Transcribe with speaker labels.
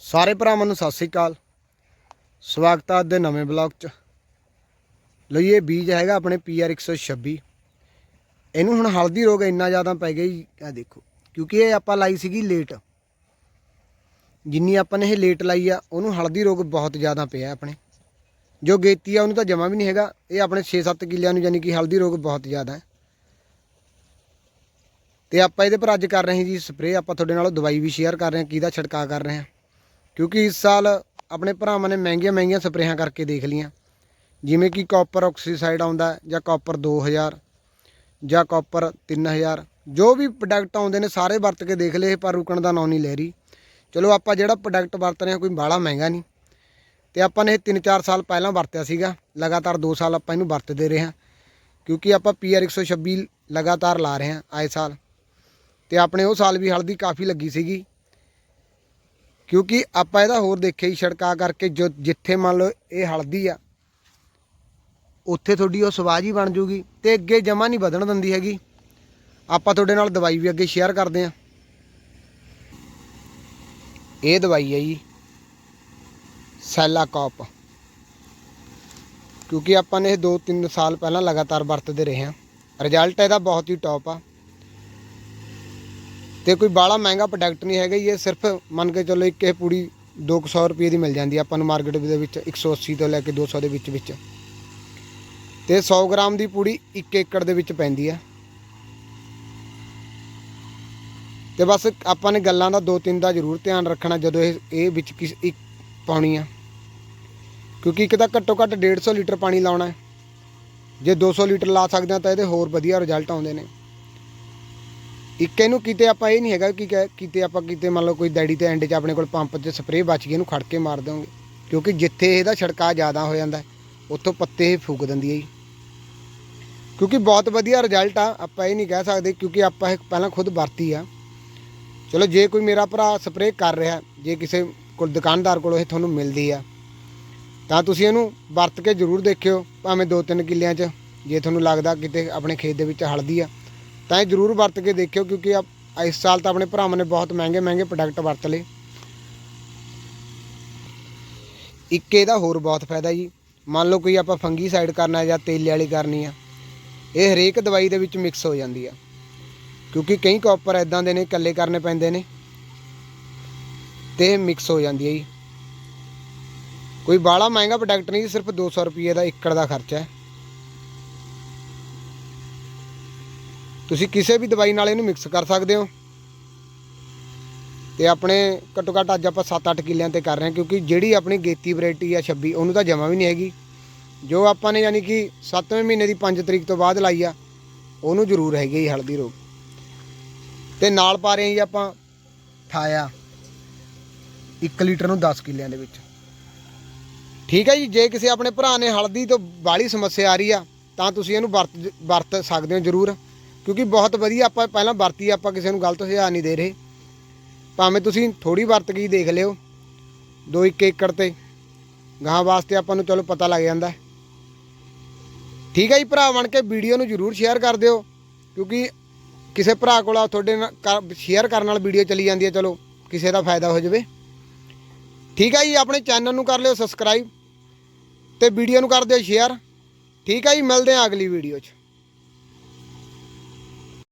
Speaker 1: ਸਾਰੇ ਭਰਾਵਾਂ ਨੂੰ ਸਤਿ ਸ੍ਰੀ ਅਕਾਲ। ਸਵਾਗਤ ਹੈ ਅੱਜ ਦੇ ਨਵੇਂ ਬਲੌਗ 'ਚ। ਲਈ ਇਹ ਬੀਜ ਹੈਗਾ ਆਪਣੇ PR 126 ਇਹਨੂੰ ਹੁਣ ਹਲਦੀ ਰੋਗ ਇੰਨਾ ਜ਼ਿਆਦਾ ਪੈ ਗਿਆ ਜੀ ਆ ਦੇਖੋ, ਕਿਉਂਕਿ ਇਹ ਆਪਾਂ ਲਾਈ ਸੀਗੀ ਲੇਟ। ਜਿੰਨੀ ਆਪਾਂ ਨੇ ਇਹ ਲੇਟ ਲਾਈ ਆ, ਉਹਨੂੰ ਹਲਦੀ ਰੋਗ ਬਹੁਤ ਜ਼ਿਆਦਾ ਪਿਆ ਆਪਣੇ। ਜੋ ਗੇਤੀ ਆ, ਉਹਨੂੰ ਤਾਂ ਜਮਾ ਵੀ ਨਹੀਂ ਹੈਗਾ। ਇਹ ਆਪਣੇ 6-7 ਕਿੱਲਿਆਂ ਨੂੰ ਯਾਨੀ ਕਿ ਹਲਦੀ ਰੋਗ ਬਹੁਤ ਜ਼ਿਆਦਾ ਹੈ। ਤੇ ਆਪਾਂ ਇਹਦੇ ਪਰ ਅੱਜ ਕਰ ਰਹੇ ਜੀ ਸਪਰੇਅ ਆਪਾਂ ਤੁਹਾਡੇ ਨਾਲ ਦਵਾਈ ਵੀ ਸ਼ੇਅਰ ਕਰ ਰਹੇ ਹਾਂ, ਕਿਹਦਾ ਛਿੜਕਾਅ ਕਰ ਰਹੇ ਹਾਂ। ਕਿਉਂਕਿ ਇਸ ਸਾਲ ਆਪਣੇ ਭਰਾਵਾਂ ਨੇ ਮਹਿੰਗੀਆਂ ਮਹਿੰਗੀਆਂ ਸਪਰੇਹਾਂ ਕਰਕੇ ਦੇਖ ਲੀਆਂ ਜਿਵੇਂ ਕਿ ਕਾਪਰ ਆਕਸੀਸਾਈਡ ਆਉਂਦਾ ਹੈ, ਜਾਂ ਕਾਪਰ 2000 ਜਾਂ ਕਾਪਰ 3000 ਜੋ ਵੀ ਪ੍ਰੋਡਕਟ ਆਉਂਦੇ ਨੇ ਸਾਰੇ ਵਰਤ ਕੇ ਦੇਖ ਲਏ ਪਰ ਰੁਕਣ ਦਾ ਨਾਂ ਨਹੀਂ ਲੈ ਰਹੀ। ਚਲੋ ਆਪਾਂ ਜਿਹੜਾ ਪ੍ਰੋਡਕਟ ਵਰਤ ਰਹੇ ਹਾਂ ਕੋਈ ਬਾਹਲਾ ਮਹਿੰਗਾ ਨਹੀਂ। ਤੇ ਆਪਾਂ ਨੇ ਇਹ 3-4 ਸਾਲ ਪਹਿਲਾਂ ਵਰਤਿਆ ਸੀਗਾ। ਲਗਾਤਾਰ 2 ਸਾਲ ਆਪਾਂ ਇਹਨੂੰ ਵਰਤਦੇ ਰਹੇ ਹਾਂ। ਕਿਉਂਕਿ ਆਪਾਂ PR 126 ਲਗਾਤਾਰ ਲਾ ਰਹੇ ਹਾਂ ਆਏ ਸਾਲ। ਤੇ ਆਪਣੇ ਉਹ ਸਾਲ ਵੀ ਹਲਦੀ ਕਾਫੀ ਲੱਗੀ ਸੀਗੀ। ਕਿਉਂਕਿ ਆਪਾਂ ਇਹਦਾ ਹੋਰ ਦੇਖਿਆ ਹੀ ਛੜਕਾ ਕਰਕੇ ਜੋ ਜਿੱਥੇ ਮੰਨ ਲਓ ਇਹ ਹਲਦੀ ਆ, ਉੱਥੇ ਤੁਹਾਡੀ ਉਹ ਸਵਾਜ ਹੀ ਬਣ ਜੂਗੀ ਤੇ ਅੱਗੇ ਜਮਾ ਨਹੀਂ ਵਧਣ ਦਿੰਦੀ ਹੈਗੀ। ਆਪਾਂ ਤੁਹਾਡੇ ਨਾਲ ਦਵਾਈ ਵੀ ਅੱਗੇ ਸ਼ੇਅਰ ਕਰਦੇ ਆ ਇਹ ਦਵਾਈ ਹੈ ਜੀ ਸੈਲਾਕੋਪ ਕਿਉਂਕਿ ਆਪਾਂ ਨੇ ਇਹ 2-3 ਸਾਲ ਪਹਿਲਾਂ ਲਗਾਤਾਰ ਵਰਤਦੇ ਰਹੇ ਹਾਂ। ਰਿਜ਼ਲਟ ਇਹਦਾ ਬਹੁਤ ਹੀ ਟੌਪ ਆ। ਤੇ ਕੋਈ ਬਾਹਲਾ ਮਹਿੰਗਾ ਪ੍ਰੋਡਕਟ ਨਹੀਂ ਹੈਗਾ ਜੀ, ਇਹ ਸਿਰਫ ਮੰਨ ਕੇ ਚੱਲੋ ਇੱਕ ਇਹ ਪੂੜੀ 200 ਰੁਪਏ ਦੀ ਮਿਲ ਜਾਂਦੀ ਆਪਾਂ ਨੂੰ ਮਾਰਕੀਟ ਦੇ ਵਿੱਚ 180 ਤੋਂ ਲੈ ਕੇ 200 ਦੇ ਵਿੱਚ ਵਿੱਚ। ਤੇ 100 ਗ੍ਰਾਮ ਦੀ ਪੂੜੀ 1 ਏਕੜ ਦੇ ਵਿੱਚ ਪੈਂਦੀ ਆ। ਤੇ ਬਸ ਆਪਾਂ ਨੇ ਗੱਲਾਂ ਦਾ ਦੋ ਤਿੰਨ ਦਾ ਜ਼ਰੂਰ ਧਿਆਨ ਰੱਖਣਾ ਜਦੋਂ ਇਹ ਇਹ ਵਿੱਚ ਕਿਸ ਇੱਕ ਪਾਉਣੀ ਆ। ਕਿਉਂਕਿ ਇੱਕ ਤਾਂ ਘੱਟੋ ਘੱਟ 150 ਲੀਟਰ ਪਾਣੀ ਲਾਉਣਾ ਹੈ। ਜੇ 200 ਲੀਟਰ ਲਾ ਸਕਦੇ ਆ ਤਾਂ ਇਹਦੇ ਹੋਰ ਵਧੀਆ ਰਿਜ਼ਲਟ ਆਉਂਦੇ ਨੇ। ਇੱਕ ਇਹਨੂੰ ਕਿਤੇ ਆਪਾਂ ਇਹ ਨਹੀਂ ਹੈਗਾ ਕਿ ਕਿ- ਕਿਤੇ ਆਪਾਂ ਕਿਤੇ ਮੰਨ ਲਓ ਕੋਈ ਡੈਡੀ ਤੇ ਐਂਡ 'ਚ ਆਪਣੇ ਕੋਲ ਪੰਪ 'ਚ ਸਪਰੇਅ ਬਚ ਗਈ ਇਹਨੂੰ ਖੜ ਕੇ ਮਾਰ ਦੋਗੇ ਕਿਉਂਕਿ ਜਿੱਥੇ ਇਹਦਾ ਛੜਕਾ ਜ਼ਿਆਦਾ ਹੋ ਜਾਂਦਾ ਹੈ, ਉੱਥੋਂ ਪੱਤੇ ਇਹ ਫੂਕ ਦਿੰਦੀ ਹੈ ਜੀ। ਕਿਉਂਕਿ ਬਹੁਤ ਵਧੀਆ ਰਿਜ਼ਲਟ ਆ ਆਪਾਂ ਇਹ ਨਹੀਂ ਕਹਿ ਸਕਦੇ ਕਿਉਂਕਿ ਆਪਾਂ ਇਹ ਪਹਿਲਾਂ ਖੁਦ ਵਰਤੀ ਆ। ਚਲੋ ਜੇ ਕੋਈ ਮੇਰਾ ਭਰਾ ਸਪਰੇਅ ਕਰ ਰਿਹਾ ਜੇ ਕਿਸੇ ਕੋਲ ਦੁਕਾਨਦਾਰ ਕੋਲ ਇਹ ਤੁਹਾਨੂੰ ਮਿਲਦੀ ਆ ਤਾਂ ਤੁਸੀਂ ਇਹਨੂੰ ਵਰਤ ਕੇ ਜ਼ਰੂਰ ਦੇਖਿਓ ਭਾਵੇਂ 2-3 ਕਿੱਲਿਆਂ 'ਚ ਜੇ ਤੁਹਾਨੂੰ ਲੱਗਦਾ ਕਿਤੇ ਆਪਣੇ ਖੇਤ ਦੇ ਵਿੱਚ ਹਲਦੀ ਆ। ਤਾਂ ਇਹ ਜ਼ਰੂਰ ਵਰਤ ਕੇ ਦੇਖਿਓ ਕਿਉਂਕਿ ਆ ਇਸ ਸਾਲ ਤਾਂ ਆਪਣੇ ਭਰਾਵਾਂ ਨੇ ਬਹੁਤ ਮਹਿੰਗੇ ਮਹਿੰਗੇ ਪ੍ਰੋਡਕਟ ਵਰਤ ਲਏ। ਇੱਕ ਇਹਦਾ ਹੋਰ ਬਹੁਤ ਫਾਇਦਾ ਜੀ। ਮੰਨ ਲਓ ਕੋਈ ਆਪਾਂ ਫੰਗੀ ਸਾਈਡ ਕਰਨਾ ਜਾਂ ਤੇਲੇ ਵਾਲੀ ਕਰਨੀ ਆ ਇਹ ਹਰੇਕ ਦਵਾਈ ਦੇ ਵਿੱਚ ਮਿਕਸ ਹੋ ਜਾਂਦੀ ਆ। ਕਿਉਂਕਿ ਕਈ ਕਾਪਰ ਐਦਾਂ ਦੇ ਨੇ ਇਕੱਲੇ ਕਰਨੇ ਪੈਂਦੇ ਨੇ। ਤੇ ਮਿਕਸ ਹੋ ਜਾਂਦੀ ਹੈ ਜੀ। ਕੋਈ ਬਾਹਲਾ ਮਹਿੰਗਾ ਪ੍ਰੋਡਕਟ ਨਹੀਂ ਜੀ, ਸਿਰਫ 200 ਰੁਪਏ ਦਾ ਏਕੜ ਦਾ ਖਰਚਾ ਹੈ। ਤੁਸੀਂ ਕਿਸੇ ਵੀ ਦਵਾਈ ਨਾਲ ਇਹਨੂੰ ਮਿਕਸ ਕਰ ਸਕਦੇ ਹੋ। ਤੇ ਆਪਣੇ ਘੱਟੋ ਘੱਟ ਅੱਜ ਆਪਾਂ 7-8 ਕਿੱਲਿਆਂ ਤੇ ਕਰ ਰਹੇ ਹਾਂ, ਕਿਉਂਕਿ ਜਿਹੜੀ ਆਪਣੀ ਗੇਤੀ ਵੈਰਾਈਟੀ ਆ 26 ਉਹਨੂੰ ਤਾਂ ਜਮਾ ਵੀ ਨਹੀਂ ਹੈਗੀ। ਜੋ ਆਪਾਂ ਨੇ ਯਾਨੀ ਕਿ 7ਵੇਂ ਮਹੀਨੇ ਦੀ 5 ਤਰੀਕ ਤੋਂ ਬਾਅਦ ਲਾਈ ਆ, ਉਹਨੂੰ ਜ਼ਰੂਰ ਹੈਗੀ ਜੀ ਹਲਦੀ ਰੋਗ। ਤੇ ਨਾਲ ਪਾ ਰਹੇ ਹਾਂ ਜੀ ਆਪਾਂ ਠਾਇਆ। 1 ਲੀਟਰ ਨੂੰ 10 ਕਿੱਲਿਆਂ ਦੇ ਵਿੱਚ। ਠੀਕ ਹੈ ਜੀ, ਜੇ ਕਿਸੇ ਆਪਣੇ ਭਰਾ ਨੇ ਹਲਦੀ ਤੋਂ ਬਾਹਲੀ ਸਮੱਸਿਆ ਆ ਰਹੀ ਆ, ਤਾਂ ਤੁਸੀਂ ਇਹਨੂੰ ਵਰਤ ਵਰਤ ਸਕਦੇ ਹੋ ਜ਼ਰੂਰ। ਕਿਉਂਕਿ ਬਹੁਤ ਵਧੀਆ ਆਪਾਂ ਪਹਿਲਾਂ ਵਰਤੀ, ਆਪਾਂ ਕਿਸੇ ਨੂੰ ਗਲਤ ਸੁਝਾਅ ਨਹੀਂ ਦੇ ਰਹੇ। ਭਾਵੇਂ ਤੁਸੀਂ ਥੋੜੀ ਵਰਤ ਕੇ ਹੀ ਦੇਖ ਲਿਓ 2-1 ਏਕੜ ਤੇ। ਗਾਂ ਵਾਸਤੇ ਆਪਾਂ ਨੂੰ ਚਲੋ ਪਤਾ ਲੱਗ ਜਾਂਦਾ। ਠੀਕ ਹੈ ਜੀ ਭਰਾ, ਬਣ ਕੇ ਵੀਡੀਓ ਨੂੰ ਜ਼ਰੂਰ ਸ਼ੇਅਰ ਕਰ ਦਿਓ, ਕਿਉਂਕਿ ਕਿਸੇ ਭਰਾ ਕੋਲ ਤੁਹਾਡੇ ਨਾਲ ਸ਼ੇਅਰ ਕਰਨ ਨਾਲ ਵੀਡੀਓ ਚਲੀ ਜਾਂਦੀ ਹੈ, ਚਲੋ ਕਿਸੇ ਦਾ ਫਾਇਦਾ ਹੋ ਜਾਵੇ। ਠੀਕ ਹੈ ਜੀ, ਆਪਣੇ ਚੈਨਲ ਨੂੰ ਕਰ ਲਿਓ ਸਬਸਕ੍ਰਾਈਬ ਤੇ ਵੀਡੀਓ ਨੂੰ ਕਰ ਦਿਓ ਸ਼ੇਅਰ ਠੀਕ ਹੈ ਜੀ, ਮਿਲਦੇ ਹਾਂ ਅਗਲੀ ਵੀਡੀਓ 'ਚ।